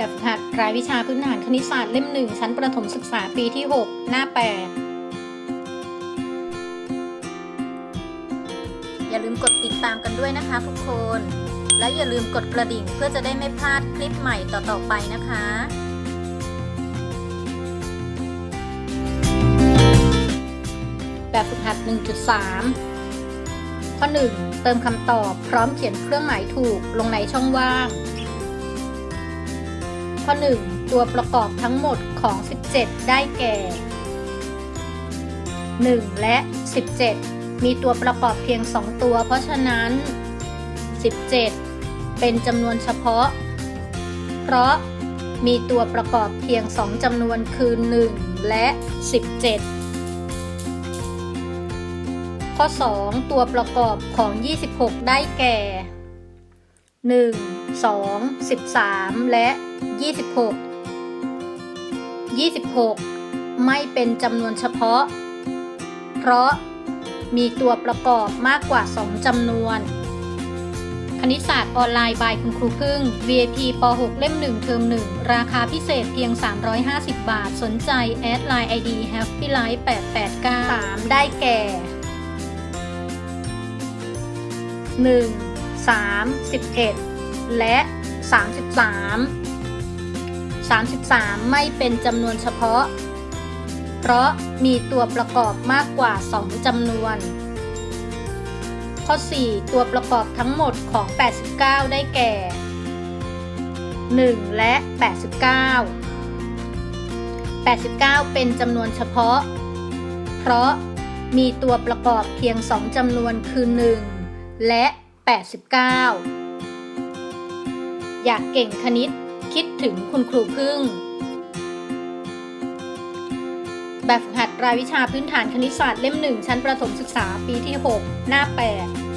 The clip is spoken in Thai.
แบบฝึกหัดรายวิชาพื้นฐานคณิตศาสตร์เล่มหนึ่งชั้นประถมศึกษาปีที่ 6 หน้า 8 อย่าลืมกดติดตามกันด้วยนะคะทุกคน และอย่าลืมกดกระดิ่งเพื่อจะได้ไม่พลาดคลิปใหม่ต่อๆไปนะคะแบบฝึกหัด 1.3 ข้อ 1 เติมคำตอบพร้อมเขียนเครื่องหมายถูกลงในช่องว่าง ข้อ 1 ตัวประกอบทั้งหมดของ 17 ได้แก่ 1 และ 17 มีตัวประกอบเพียง 2 ตัว เพราะฉะนั้น 17 เป็นจำนวนเฉพาะ เพราะมีตัวประกอบเพียง 2จำนวนคือ 1 และ 17 ข้อ 2 ตัวประกอบของ 26 ได้แก่ 1 2 13 และ 26 26 ไม่เป็นจำนวนเฉพาะ เพราะมีตัวประกอบมากกว่า 2จำนวน คณิตศาสตร์ออนไลน์บายคุณครูพึ่ง VIP ป .6 เล่ม 1 เทอม 1 ราคาพิเศษเพียง 350 บาท สนใจ แอดไลน์ ID Happy Life 889 3 ได้แก่ 1 3 11 และ 33 33 ไม่เป็นจำนวนเฉพาะ เพราะมีตัวประกอบมากกว่า 2จำนวน ข้อ 4 ตัวประกอบทั้งหมดของ 89 ได้แก่ 1 และ 89 89 เป็นจำนวนเฉพาะ เพราะมีตัวประกอบเพียง 2จำนวนคือ 1 และ 89 อยากเก่งคณิต คิดถึงคุณครูพึ่ง แบบฝึกหัดรายวิชาพื้นฐานคณิตศาสตร์เล่ม1ชั้นประถมศึกษาปีที่ 6 หน้า 8